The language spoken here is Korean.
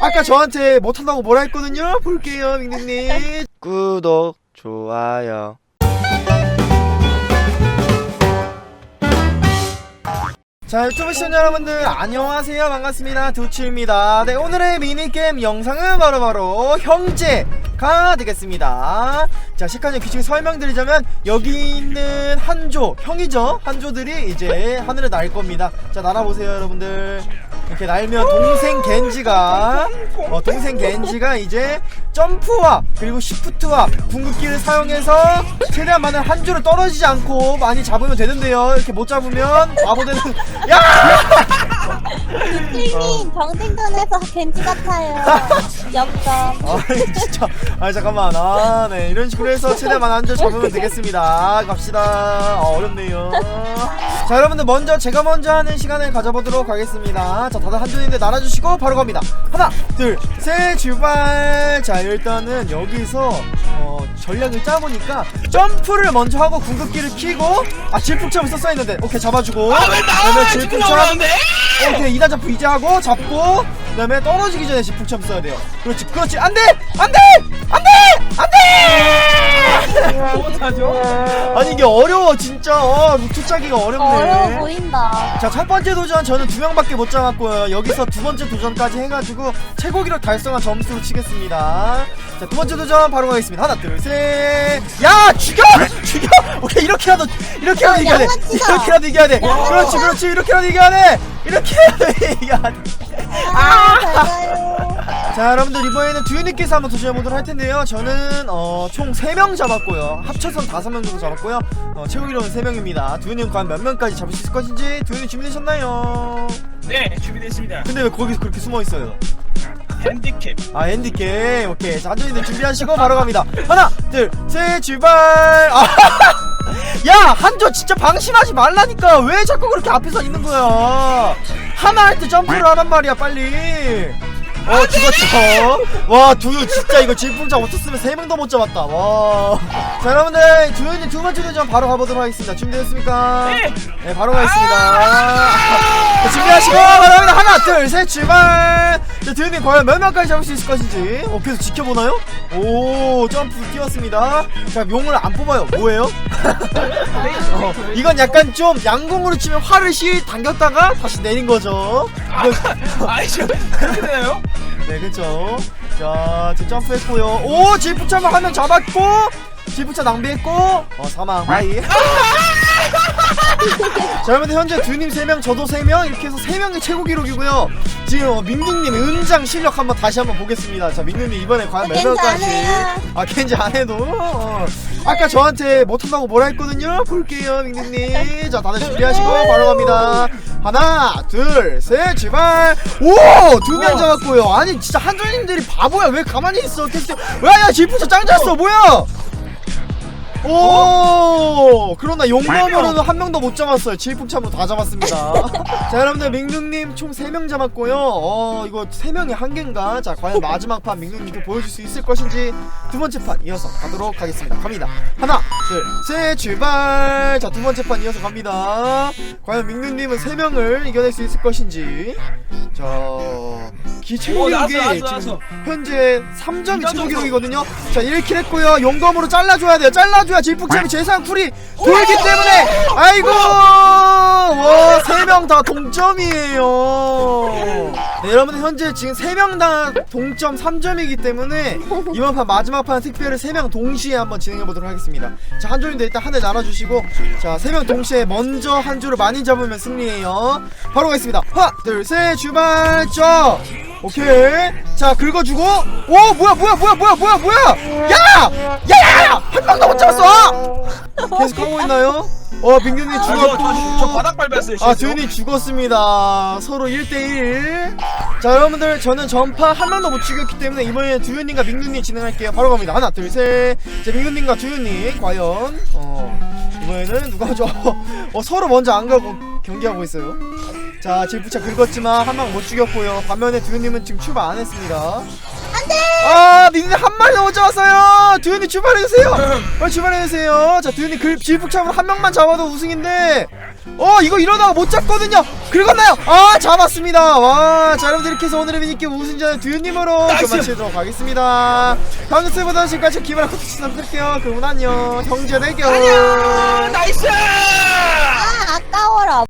아까 저한테 못한다고 뭐라 했거든요? 볼게요, 민규님. 구독, 좋아요. 자 유튜브 시청자 여러분들 안녕하세요 반갑습니다 두치입니다 네 오늘의 미니게임 영상은 바로바로 형제가 되겠습니다 자 시간을 규칙 설명드리자면 여기 있는 한조 형이죠? 한조들이 이제 하늘에 날 겁니다. 자 날아보세요 여러분들. 이렇게 날면 동생 겐지가 어, 동생 겐지가 이제 점프와 그리고 시프트와 궁극기를 사용해서 최대한 많은 한조를 떨어지지 않고 많이 잡으면 되는데요. 이렇게 못 잡으면 바보 되는 야! 님 경쟁전에서 겐지 같아요. 역점. 아니 진짜. 아니 잠깐만. 아네. 이런 식으로 해서 최대한 많은 잡으면 되겠습니다. 갑시다. 아, 어렵네요. 자 여러분들 먼저 제가 먼저 하는 시간을 가져보도록 하겠습니다. 자 다들 한조인데 날아주시고 바로 갑니다. 하나 둘 셋 출발. 자 일단은 여기서 어, 전략을 짜보니까 점프를 먼저 하고 궁극기를 키고 아 질풍참을 썼어야 했는데. 오케이 잡아주고. 아왜 그다음에 나 지금 질풍참. 나오는데? 오케이 2단 점프 이제 하고 잡고 그다음에 떨어지기 전에 질풍참 써야 돼요. 그렇지 그렇지. 안 돼! 안 돼! 안 돼! 안돼! 못하죠? 아니 이게 어려워 진짜. 어 루트 짜기가 어렵네. 어려워 보인다. 자 첫 번째 도전 저는 두 명밖에 못 잡았고요. 여기서 두 번째 도전까지 해가지고 최고 기록 달성한 점수로 치겠습니다. 자 두 번째 도전 바로 가겠습니다. 하나 둘셋야 죽여! 죽여! 오케이 이렇게라도 이렇게라도 이겨야 돼. 양아치다. 이렇게라도 이겨야 돼. 그렇지 그렇지. 이렇게라도 이겨야 돼. 이렇게라도 이겨야 돼. 아. 자 여러분들 이번에는 두유님께서 한번 도전해보도록 할 텐데요. 저는 어, 총 3명 잡았고요. 합쳐선 5명 정도 잡았고요. 어, 최고 기록은 3명입니다. 두유님 과연 몇 명까지 잡을 수 있을 것인지 두유님 준비되셨나요? 네 준비됐습니다. 근데 왜 거기서 그렇게 숨어있어요? 핸디캡. 아 핸디캡. 오케이. 자 한준이들 준비하시고 바로 갑니다. 하나 둘셋 출발! 아, 야 한조 진짜 방심하지 말라니까. 왜 자꾸 그렇게 앞에서 있는 거야? 하나 할 때 점프를 하란 말이야 빨리 어 죽었죠? 와 두유 진짜 이거 질풍장 없었으면 세 명 더 못 잡았다. 와자 여러분들 두유님 두 번째 도전 바로 가보도록 하겠습니다. 준비됐습니까? 네. 네 바로 가겠습니다. 자, 준비하시고 바로 갑니다 하나 둘 셋 출발 자 두유님 과연 몇 명까지 잡을 수 있을 것인지 어 계속 지켜보나요? 오 점프 뛰었습니다 자 용을 안 뽑아요 뭐예요? 어, 이건 약간 좀 양궁으로 치면 활을 실 당겼다가 다시 내린 거죠 아이 저 그렇게 되나요? 네, 그쵸. 자, 지금 점프했고요. 오, 질풍참을 한명 잡았고, 질풍참 낭비했고, 어, 사망. 하이. 자, 여러분들 현재 두님 3명, 저도 3명, 이렇게 해서 3명이 최고 기록이고요. 지금 어, 민국님 은장 실력 한번 다시 한번 보겠습니다. 자, 민국님 이번에 과연 몇 겐지 안 명까지. 해요. 아, 겐지 안 해도. 어. 아까 저한테 못한다고 뭐라 했거든요? 볼게요, 민국님. 자, 다들 준비하시고, 바로 갑니다. 하나, 둘, 셋, 출발! 오! 두명 잡았고요. 아니, 진짜 한줄님들이 바보야. 왜 가만히 있어? 캐스팅. 와, 야, 질풍차 짱 잤어. 뭐야? 오! 그러나 용감으로는 한 명도 못 잡았어요. 질풍참으로 다 잡았습니다. 자, 여러분들, 민둥님 총 3명 잡았고요. 어, 이거 3명이 한계인가? 자, 과연 마지막 판 민둥님도 보여줄 수 있을 것인지 두 번째 판 이어서 가도록 하겠습니다. 갑니다. 하나, 둘, 셋, 출발! 자, 두 번째 판 이어서 갑니다. 과연 민둥님은 3명을 이겨낼 수 있을 것인지. 자, 기 최고 오, 나왔어, 기록이 나왔어, 지금 나왔어. 현재 3점이 최고 나왔어. 기록이거든요. 자, 1킬 했고요. 용검으로 잘라줘야 돼요. 잘라줘야 질풍참이 재산 쿨이 돌기 때문에. 아이고! 와, 3명 다 동점이에요. 네, 여러분 현재 지금 3명 다 동점 3점이기 때문에 이번 판 마지막 판 특별히 3명 동시에 한번 진행해 보도록 하겠습니다. 자, 한조님들 일단 하늘 날아주시고 자, 3명 동시에 먼저 한 줄을 많이 잡으면 승리예요. 바로 가겠습니다. 하나, 둘, 셋, 출발! 점! 오케이. 자, 긁어주고. 오, 뭐야, 뭐야, 뭐야, 뭐야, 뭐야, 뭐야! 야! 야, 야, 야! 한 명도 못 잡았어! 계속 하고 있나요? 어, 빙균이 아, 저, 죽었고. 저, 저 바닥 밟았어요 아. 듀니 죽었습니다. 서로 1대1. 자, 여러분들, 저는 전파 한 명도 못 죽였기 때문에 이번에는 두윤님과 민규님 진행할게요. 바로 갑니다. 하나, 둘, 셋. 자, 민규님과 두윤님, 과연, 어, 이번에는 누가 저, 어, 서로 먼저 안 가고 경기하고 있어요. 자, 질부차 긁었지만 한명못 죽였고요. 반면에 두윤님은 지금 출발 안 했습니다. 아, 민규님 한 마리도 못 잡았어요! 두윤님 출발해주세요! 빨리 출발해주세요! 자, 두윤님 글, 질북참으로 한 명만 잡아도 우승인데, 어 이거 이러다가 못 잡거든요 긁었나요 아 잡았습니다 와자 여러분들 이렇게 해서 오늘의 미니게임 우승자는 두유님으로 나이스! 그마치도록 하겠습니다 다음 뉴스보다 지금까지 기분을 커트 부탁드릴게요 그러면 안녕 형제 대결 안녕 나이스 아 아까워라